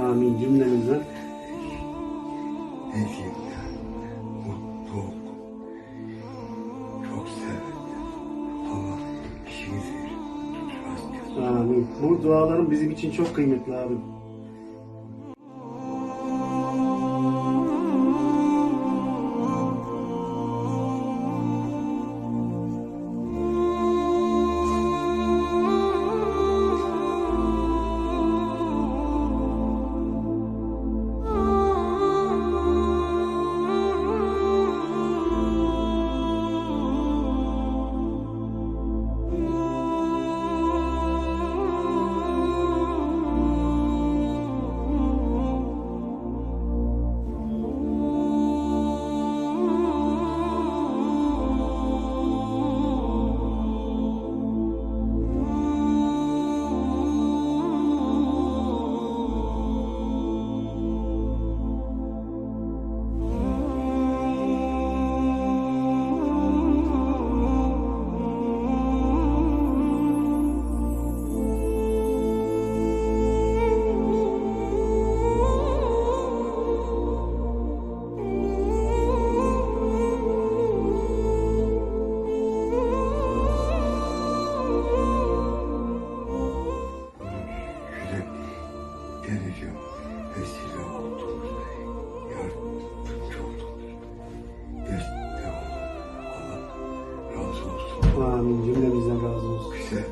Amin cümlemizden. Eşimle mutluluk. Çok severdim. Allah işinizi. Amin. Bu duaların bizim için çok kıymetli abi. Vesile oldunuz. Yardımcı. Destek. Allah razı olsun. Amin cümlemizden razı olsun. Bize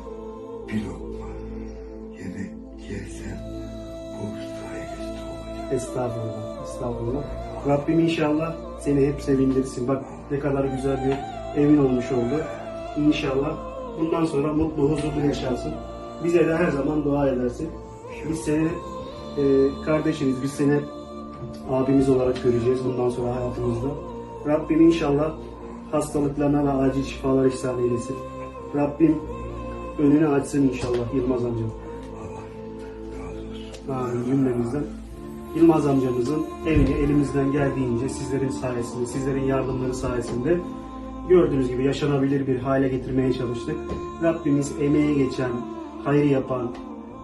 bir lokma yemek yersem bu sayesinde olacak. Estağfurullah. Estağfurullah. Rabbim inşallah seni hep sevindirsin. Bak ne kadar güzel bir evin olmuş oldu. İnşallah bundan sonra mutlu, huzurlu yaşarsın. Bize de her zaman dua edersin. Biz seni e, kardeşiniz, biz seni abimiz olarak göreceğiz bundan sonra hayatımızda. Rabbim inşallah hastalıklarına da acil şifalar ihsan eylesin. Rabbim önünü açsın inşallah Yılmaz amcam. Allah razı olsun. Amin cümlemizden. Yılmaz amcamızın evini elimizden geldiğince sizlerin sayesinde, sizlerin yardımları sayesinde gördüğünüz gibi yaşanabilir bir hale getirmeye çalıştık. Rabbimiz emeği geçen, hayır yapan,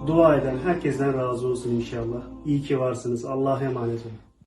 dua eden herkesten razı olsun inşallah. İyi ki varsınız. Allah'a emanet olun.